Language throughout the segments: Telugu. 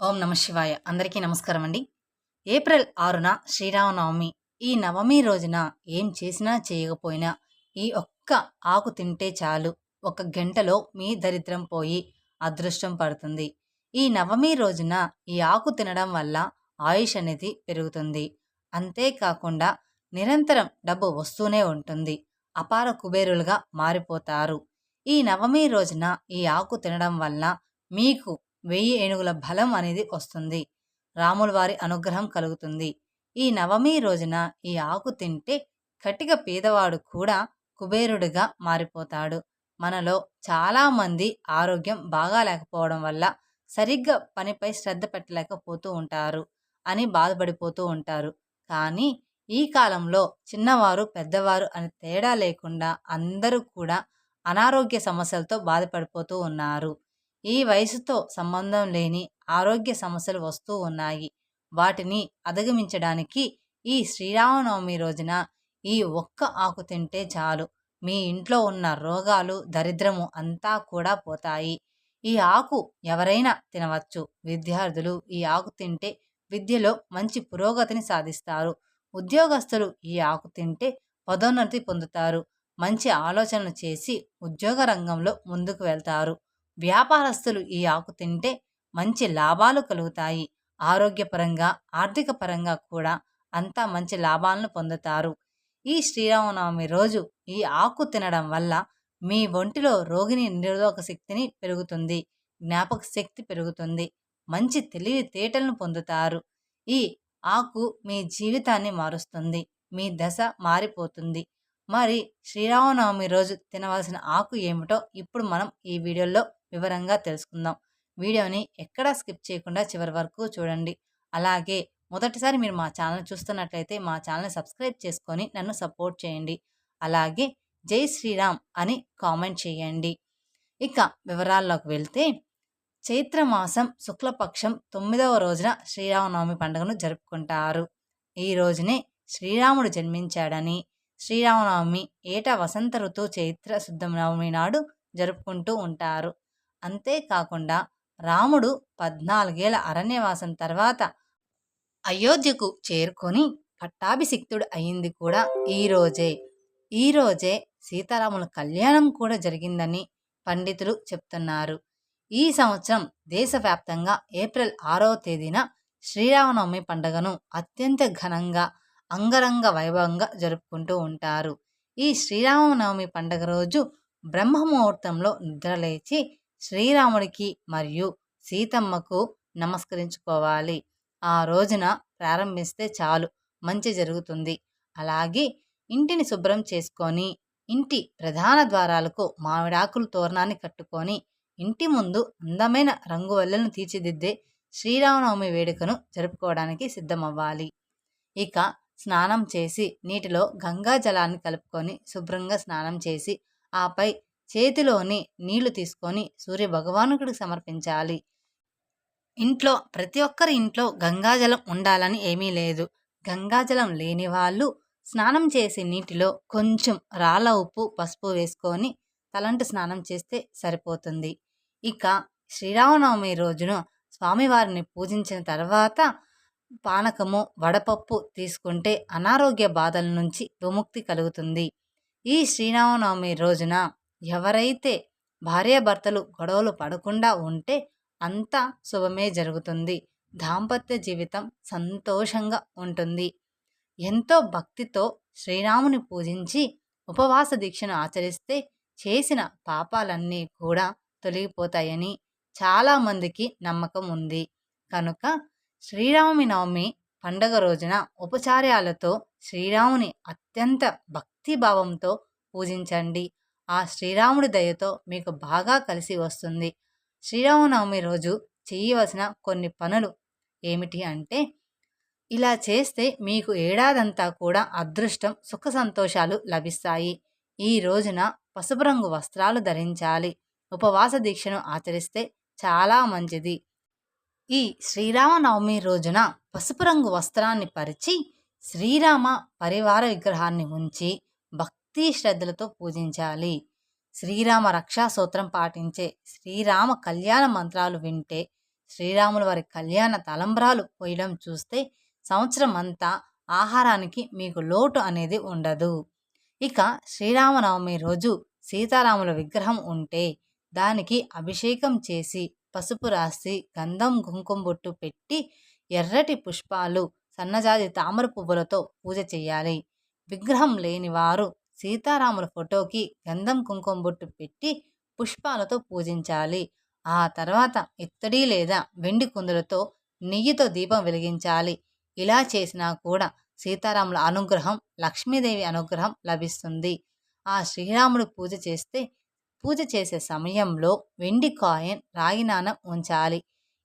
ఓం నమ శివాయ. అందరికీ నమస్కారం అండి. ఏప్రిల్ ఆరున శ్రీరామనవమి. ఈ నవమి రోజున ఏం చేసినా చేయకపోయినా ఈ ఒక్క ఆకు తింటే చాలు. ఒక గంటలో మీ దరిద్రం పోయి అదృష్టం పడుతుంది. ఈ నవమి రోజున ఈ ఆకు తినడం వల్ల ఆయుష్ అనేది పెరుగుతుంది. అంతేకాకుండా నిరంతరం డబ్బు వస్తూనే ఉంటుంది. అపార కుబేరులుగా మారిపోతారు. ఈ నవమి రోజున ఈ ఆకు తినడం వల్ల మీకు వెయ్యి ఏనుగుల బలం అనేది వస్తుంది. రాముల వారి అనుగ్రహం కలుగుతుంది. ఈ నవమి రోజున ఈ ఆకు తింటే కటిక పేదవాడు కూడా కుబేరుడిగా మారిపోతాడు. మనలో చాలామంది ఆరోగ్యం బాగా లేకపోవడం వల్ల సరిగ్గా పనిపై శ్రద్ధ పెట్టలేకపోతూ ఉంటారు అని బాధపడిపోతూ ఉంటారు. కానీ ఈ కాలంలో చిన్నవారు పెద్దవారు అని తేడా లేకుండా అందరూ కూడా అనారోగ్య సమస్యలతో బాధపడిపోతూ ఉన్నారు. ఈ వయసుతో సంబంధం లేని ఆరోగ్య సమస్యలు వస్తూ ఉన్నాయి. వాటిని అధిగమించడానికి ఈ శ్రీరామనవమి రోజున ఈ ఒక్క ఆకు తింటే చాలు. మీ ఇంట్లో ఉన్న రోగాలు దరిద్రము అంతా కూడా పోతాయి. ఈ ఆకు ఎవరైనా తినవచ్చు. విద్యార్థులు ఈ ఆకు తింటే విద్యలో మంచి పురోగతిని సాధిస్తారు. ఉద్యోగస్తులు ఈ ఆకు తింటే పదోన్నతి పొందుతారు. మంచి ఆలోచనలు చేసి ఉద్యోగ రంగంలో ముందుకు వెళ్తారు. వ్యాపారస్తులు ఈ ఆకు తింటే మంచి లాభాలు కలుగుతాయి. ఆరోగ్యపరంగా ఆర్థిక పరంగా కూడా అంతా మంచి లాభాలను పొందుతారు. ఈ శ్రీరామనవమి రోజు ఈ ఆకు తినడం వల్ల మీ ఒంటిలో రోగిని నిరోధక శక్తిని పెరుగుతుంది. జ్ఞాపక శక్తి పెరుగుతుంది. మంచి తెలివి తేటలను పొందుతారు. ఈ ఆకు మీ జీవితాన్ని మారుస్తుంది. మీ దశ మారిపోతుంది. మరి శ్రీరామనవమి రోజు తినవలసిన ఆకు ఏమిటో ఇప్పుడు మనం ఈ వీడియోలో వివరంగా తెలుసుకుందాం. వీడియోని ఎక్కడా స్కిప్ చేయకుండా చివరి వరకు చూడండి. అలాగే మొదటిసారి మీరు మా ఛానల్ చూస్తున్నట్లయితే మా ఛానల్ని సబ్స్క్రైబ్ చేసుకొని నన్ను సపోర్ట్ చేయండి. అలాగే జై శ్రీరామ్ అని కామెంట్ చేయండి. ఇక వివరాల్లోకి వెళ్తే చైత్రమాసం శుక్లపక్షం తొమ్మిదవ రోజున శ్రీరామనవమి పండుగను జరుపుకుంటారు. ఈ రోజునే శ్రీరాముడు జన్మించాడని శ్రీరామనవమి ఏటా వసంత ఋతువు చైత్ర శుద్ధ నవమి నాడు జరుపుకుంటూ ఉంటారు. అంతేకాకుండా రాముడు పద్నాలుగేళ్ళ అరణ్యవాసం తర్వాత అయోధ్యకు చేరుకొని పట్టాభిషిక్తుడు అయింది కూడా ఈరోజే ఈరోజే సీతారాముల కళ్యాణం కూడా జరిగిందని పండితులు చెప్తున్నారు. ఈ సంవత్సరం దేశవ్యాప్తంగా ఏప్రిల్ ఆరవ తేదీన శ్రీరామనవమి పండుగను అత్యంత ఘనంగా అంగరంగ వైభవంగా జరుపుకుంటూ ఉంటారు. ఈ శ్రీరామనవమి పండుగ రోజు బ్రహ్మముహూర్తంలో నిద్రలేచి శ్రీరాముడికి మరియు సీతమ్మకు నమస్కరించుకోవాలి. ఆ రోజున ప్రారంభిస్తే చాలు మంచి జరుగుతుంది. అలాగే ఇంటిని శుభ్రం చేసుకొని ఇంటి ప్రధాన ద్వారాలకు మామిడాకులు తోరణాన్ని కట్టుకొని ఇంటి ముందు అందమైన రంగువల్లను తీర్చిదిద్దే శ్రీరామనవమి వేడుకను జరుపుకోవడానికి సిద్ధమవ్వాలి. ఇక స్నానం చేసి నీటిలో గంగా జలాన్ని కలుపుకొని శుభ్రంగా స్నానం చేసి ఆపై చేతిలోని నీళ్ళు తీసుకొని సూర్య భగవానుడికి సమర్పించాలి. ఇంట్లో ప్రతి ఒక్కరి ఇంట్లో గంగాజలం ఉండాలని ఏమీ లేదు. గంగాజలం లేని వాళ్ళు స్నానం చేసే నీటిలో కొంచెం రాళ్ళ ఉప్పు పసుపు వేసుకొని తలంటు స్నానం చేస్తే సరిపోతుంది. ఇక శ్రీరామనవమి రోజున స్వామివారిని పూజించిన తర్వాత పానకము వడపప్పు తీసుకుంటే అనారోగ్య బాధల నుంచి విముక్తి కలుగుతుంది. ఈ శ్రీరామనవమి రోజున ఎవరైతే భార్యాభర్తలు గొడవలు పడకుండా ఉంటే అంతా శుభమే జరుగుతుంది. దాంపత్య జీవితం సంతోషంగా ఉంటుంది. ఎంతో భక్తితో శ్రీరాముని పూజించి ఉపవాస దీక్షను ఆచరిస్తే చేసిన పాపాలన్నీ కూడా తొలగిపోతాయని చాలామందికి నమ్మకం ఉంది. కనుక శ్రీరామి నవమి పండగ రోజున ఉపచార్యాలతో శ్రీరాముని అత్యంత భక్తిభావంతో పూజించండి. ఆ శ్రీరాముడి దయతో మీకు బాగా కలిసి వస్తుంది. శ్రీరామనవమి రోజు చేయవలసిన కొన్ని పనులు ఏమిటి అంటే ఇలా చేస్తే మీకు ఏడాదంతా కూడా అదృష్టం సుఖ సంతోషాలు లభిస్తాయి. ఈ రోజున పసుపు రంగు వస్త్రాలు ధరించాలి. ఉపవాస దీక్షను ఆచరిస్తే చాలా మంచిది. ఈ శ్రీరామనవమి రోజున పసుపు రంగు వస్త్రాన్ని పరిచి శ్రీరామ పరివార విగ్రహాన్ని ఉంచి భక్తి శ్రద్ధలతో పూజించాలి. శ్రీరామ రక్షా సూత్రం పాటించే శ్రీరామ కళ్యాణ మంత్రాలు వింటే శ్రీరాముల వారి కళ్యాణ తలంబ్రాలు పోయడం చూస్తే సంవత్సరం అంతా ఆహారానికి మీకు లోటు అనేది ఉండదు. ఇక శ్రీరామనవమి రోజు సీతారాముల విగ్రహం ఉంటే దానికి అభిషేకం చేసి పసుపు రాసి గంధం కుంకుమ బొట్టు పెట్టి ఎర్రటి పుష్పాలు సన్నజాజి తామర పువ్వులతో పూజ చేయాలి. విగ్రహం లేని వారు సీతారాముల ఫోటోకి గంధం కుంకుమ బొట్టు పెట్టి పుష్పాలతో పూజించాలి. ఆ తర్వాత ఇత్తడి లేదా వెండి కుందులతో నెయ్యితో దీపం వెలిగించాలి. ఇలా చేసినా కూడా సీతారాముల అనుగ్రహం లక్ష్మీదేవి అనుగ్రహం లభిస్తుంది. ఆ శ్రీరాముడు పూజ చేస్తే పూజ చేసే సమయంలో వెండి కాయిన్ రాగి నాణం ఉంచాలి.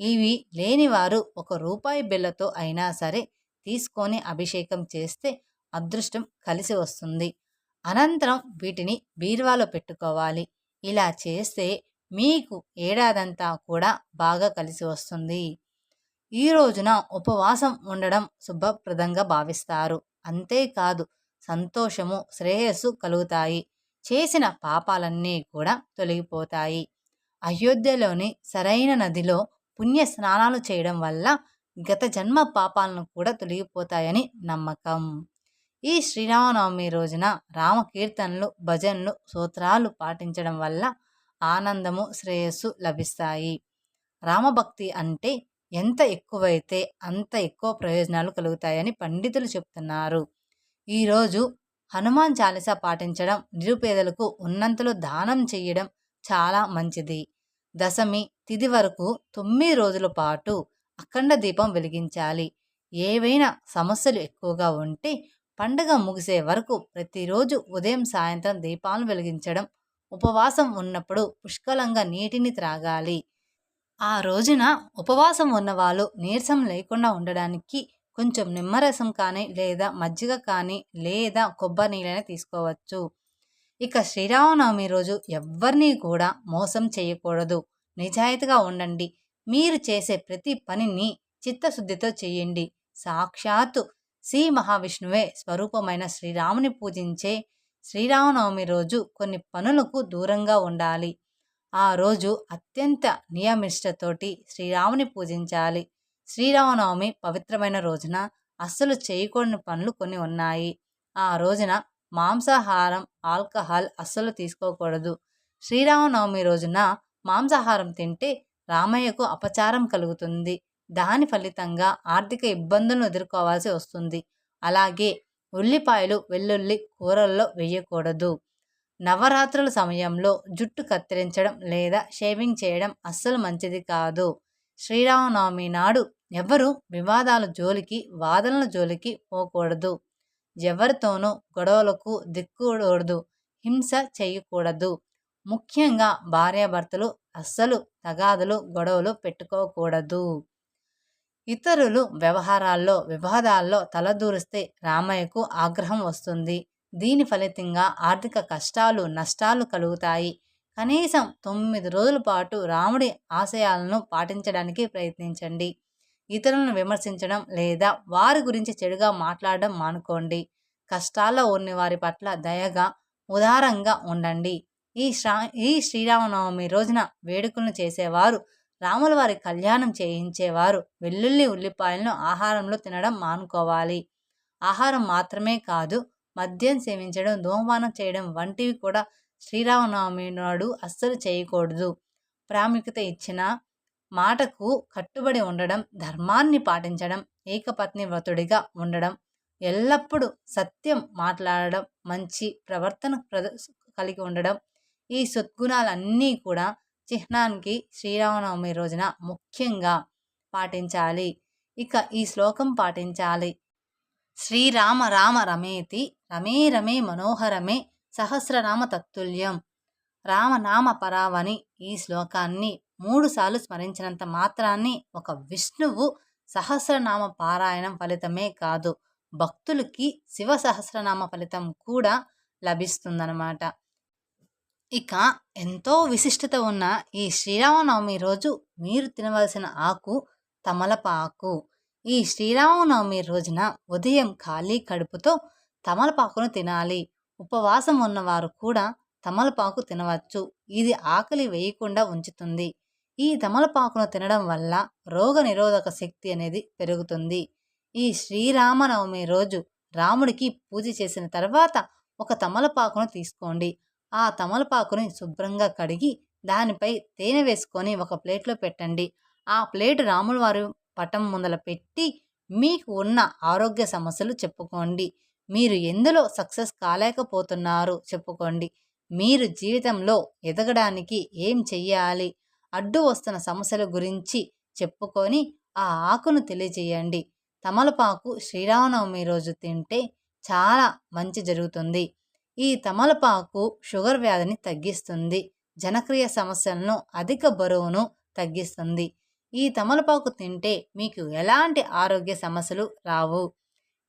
ఇవి లేనివారు ఒక రూపాయి బిళ్ళతో అయినా సరే తీసుకొని అభిషేకం చేస్తే అదృష్టం కలిసి వస్తుంది. అనంతరం వీటిని బీరువాలో పెట్టుకోవాలి. ఇలా చేస్తే మీకు ఏడాదంతా కూడా బాగా కలిసి వస్తుంది. ఈ రోజున ఉపవాసం ఉండడం శుభప్రదంగా భావిస్తారు. అంతేకాదు సంతోషము శ్రేయస్సు కలుగుతాయి. చేసిన పాపాలన్నీ కూడా తొలగిపోతాయి. అయోధ్యలోని సరైన నదిలో పుణ్య స్నానాలు చేయడం వల్ల గత జన్మ పాపాలను కూడా తొలగిపోతాయని నమ్మకం. ఈ శ్రీరామనవమి రోజున రామకీర్తనలు భజనలు సూత్రాలు పాటించడం వల్ల ఆనందము శ్రేయస్సు లభిస్తాయి. రామభక్తి అంటే ఎంత ఎక్కువైతే అంత ఎక్కువ ప్రయోజనాలు కలుగుతాయని పండితులు చెప్తున్నారు. ఈరోజు హనుమాన్ చాలీసా పాటించడం నిరుపేదలకు ఉన్నంతలో దానం చేయడం చాలా మంచిది. దశమి తిది వరకు తొమ్మిది రోజుల పాటు అఖండ దీపం వెలిగించాలి. ఏవైనా సమస్యలు ఎక్కువగా ఉంటే పండుగ ముగిసే వరకు ప్రతిరోజు ఉదయం సాయంత్రం దీపాలను వెలిగించడం ఉపవాసం ఉన్నప్పుడు పుష్కలంగా నీటిని త్రాగాలి. ఆ రోజున ఉపవాసం ఉన్నవాళ్ళు నీరసం లేకుండా ఉండడానికి కొంచెం నిమ్మరసం కానీ లేదా మజ్జిగ కానీ లేదా కొబ్బరి నీళ్ళని తీసుకోవచ్చు. ఇక శ్రీరామనవమి రోజు ఎవ్వరినీ కూడా మోసం చేయకూడదు. నిజాయితీగా ఉండండి. మీరు చేసే ప్రతి పనిని చిత్తశుద్ధితో చేయండి. సాక్షాత్తు శ్రీ మహావిష్ణువే స్వరూపమైన శ్రీరాముని పూజించే శ్రీరామనవమి రోజు కొన్ని పనులకు దూరంగా ఉండాలి. ఆ రోజు అత్యంత నియమిష్టతోటి శ్రీరాముని పూజించాలి. శ్రీరామనవమి పవిత్రమైన రోజున అస్సలు చేయకూడని పనులు కొన్ని ఉన్నాయి. ఆ రోజున మాంసాహారం ఆల్కహాల్ అస్సలు తీసుకోకూడదు. శ్రీరామనవమి రోజున మాంసాహారం తింటే రామయ్యకు అపచారం కలుగుతుంది. దాని ఫలితంగా ఆర్థిక ఇబ్బందులను ఎదుర్కోవాల్సి వస్తుంది. అలాగే ఉల్లిపాయలు వెల్లుల్లి కూరల్లో వేయకూడదు. నవరాత్రుల సమయంలో జుట్టు కత్తిరించడం లేదా షేవింగ్ చేయడం అస్సలు మంచిది కాదు. శ్రీరామనవమి నాడు ఎవరు వివాదాల జోలికి వాదనల జోలికి పోకూడదు. ఎవరితోనూ గొడవలకు దిక్కుకూడదు హింస చేయకూడదు. ముఖ్యంగా భార్యాభర్తలు అస్సలు తగాదులు గొడవలు పెట్టుకోకూడదు. ఇతరులు వ్యవహారాల్లో వివాదాల్లో తలదూరిస్తే రామయ్యకు ఆగ్రహం వస్తుంది. దీని ఫలితంగా ఆర్థిక కష్టాలు నష్టాలు కలుగుతాయి. కనీసం తొమ్మిది రోజుల పాటు రాముడి ఆశయాలను పాటించడానికి ప్రయత్నించండి. ఇతరులను విమర్శించడం లేదా వారి గురించి చెడుగా మాట్లాడడం మానుకోండి. కష్టాల్లో ఉన్న వారి పట్ల దయగా ఉదారంగా ఉండండి. ఈ శ్రా ఈ శ్రీరామనవమి రోజున వేడుకలను చేసేవారు రాముల వారి కళ్యాణం చేయించేవారు. వెల్లుల్లి ఉల్లిపాయలను ఆహారంలో తినడం మానుకోవాలి. ఆహారం మాత్రమే కాదు మద్యం సేవించడం ధూమపానం చేయడం వంటివి కూడా శ్రీరామనవమి నాడు అస్సలు చేయకూడదు. ప్రాముఖ్యత ఇచ్చిన మాటకు కట్టుబడి ఉండడం ధర్మాన్ని పాటించడం ఏకపత్ని వ్రతుడిగా ఉండడం ఎల్లప్పుడూ సత్యం మాట్లాడడం మంచి ప్రవర్తన ప్రద కలిగి ఉండడం ఈ సద్గుణాలన్నీ కూడా చిహ్నానికి శ్రీరామనవమి రోజున ముఖ్యంగా పాటించాలి. ఇక ఈ శ్లోకం పాటించాలి. శ్రీరామ రామ రమేతి రమే రమే మనోహరమే సహస్రనామ తత్తుల్యం. రామనామ పరావని ఈ శ్లోకాన్ని మూడుసార్లు స్మరించినంత మాత్రాన్ని ఒక విష్ణువు సహస్రనామ పారాయణం ఫలితమే కాదు భక్తులకి శివ సహస్రనామ ఫలితం కూడా లభిస్తుందన్నమాట. ఇక ఎంతో విశిష్టత ఉన్న ఈ శ్రీరామనవమి రోజు మీరు తినవలసిన ఆకు తమలపాకు. ఈ శ్రీరామనవమి రోజున ఉదయం ఖాళీ కడుపుతో తమలపాకును తినాలి. ఉపవాసం ఉన్నవారు కూడా తమలపాకు తినవచ్చు. ఇది ఆకలి వేయకుండా ఉంచుతుంది. ఈ తమలపాకును తినడం వల్ల రోగనిరోధక శక్తి అనేది పెరుగుతుంది. ఈ శ్రీరామనవమి రోజు రాముడికి పూజ చేసిన తర్వాత ఒక తమలపాకును తీసుకోండి. ఆ తమలపాకుని శుభ్రంగా కడిగి దానిపై తేనె వేసుకొని ఒక ప్లేట్లో పెట్టండి. ఆ ప్లేట్ రాముల వారి పటం ముందల పెట్టి మీకు ఉన్న ఆరోగ్య సమస్యలు చెప్పుకోండి. మీరు ఎందులో సక్సెస్ కాలేకపోతున్నారు చెప్పుకోండి. మీరు జీవితంలో ఎదగడానికి ఏం చెయ్యాలి? అడ్డు వస్తున్న సమస్యల గురించి చెప్పుకొని ఆ ఆకును తెలియజేయండి. తమలపాకు శ్రీరామనవమి రోజు తింటే చాలా మంచి జరుగుతుంది. ఈ తమలపాకు షుగర్ వ్యాధిని తగ్గిస్తుంది. జనక్రియ సమస్యలను అధిక బరువును తగ్గిస్తుంది. ఈ తమలపాకు తింటే మీకు ఎలాంటి ఆరోగ్య సమస్యలు రావు?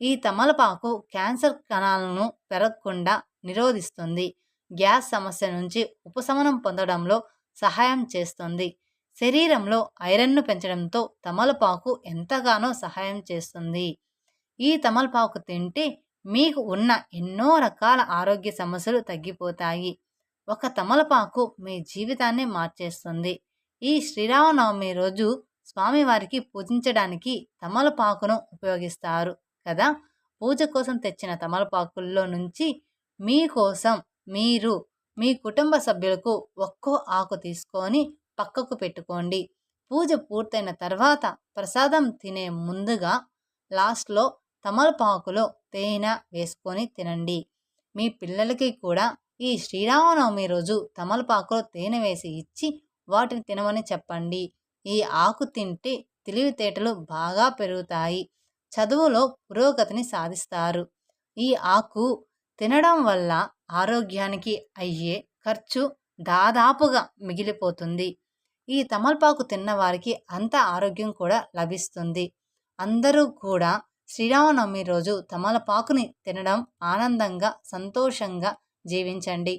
ఈ తమలపాకు క్యాన్సర్ కణాలను పెరగకుండా నిరోధిస్తుంది. గ్యాస్ సమస్య నుంచి ఉపశమనం పొందడంలో సహాయం చేస్తుంది. శరీరంలో ఐరన్ను పెంచడంతో తమలపాకు ఎంతగానో సహాయం చేస్తుంది. ఈ తమలపాకు తింటే మీకు ఉన్న ఎన్నో రకాల ఆరోగ్య సమస్యలు తగ్గిపోతాయి. ఒక తమలపాకు మీ జీవితాన్ని మార్చేస్తుంది. ఈ శ్రీరామనవమి రోజు స్వామివారికి పూజించడానికి తమలపాకును ఉపయోగిస్తారు కదా? పూజ కోసం తెచ్చిన తమలపాకుల్లో నుంచి మీకోసం మీరు మీ కుటుంబ సభ్యులకు ఒక్కో ఆకు తీసుకొని పక్కకు పెట్టుకోండి. పూజ పూర్తయిన తర్వాత ప్రసాదం తినే ముందుగా లాస్ట్లో తమలపాకులో తేనె వేసుకొని తినండి. మీ పిల్లలకి కూడా ఈ శ్రీరామనవమి రోజు తమలపాకులో తేనె వేసి ఇచ్చి వాటిని తినమని చెప్పండి. ఈ ఆకు తింటే తెలివితేటలు బాగా పెరుగుతాయి. చదువులో పురోగతిని సాధిస్తారు. ఈ ఆకు తినడం వల్ల ఆరోగ్యానికి అయ్యే ఖర్చు దాదాపుగా మిగిలిపోతుంది. ఈ తమలపాకు తిన్నవారికి అంత ఆరోగ్యం కూడా లభిస్తుంది. అందరూ కూడా శ్రీరామనవమి రోజు తమలపాకుని తినడం ఆనందంగా సంతోషంగా జీవించండి.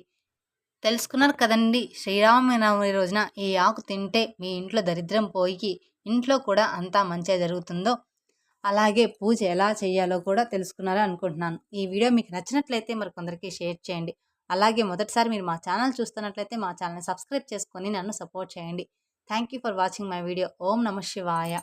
తెలుసుకున్నారు కదండి శ్రీరామనవమి రోజున ఈ ఆకు తింటే మీ ఇంట్లో దరిద్రం పోయి ఇంట్లో కూడా అంతా మంచిగా జరుగుతుందో? అలాగే పూజ ఎలా చేయాలో కూడా తెలుసుకున్నారో అనుకుంటున్నాను. ఈ వీడియో మీకు నచ్చినట్లయితే మరి కొందరికి షేర్ చేయండి. అలాగే మొదటిసారి మీరు మా ఛానల్ చూస్తున్నట్లయితే మా ఛానల్ని సబ్స్క్రైబ్ చేసుకొని నన్ను సపోర్ట్ చేయండి. Thank you for watching my video. ఓం నమ శివాయ.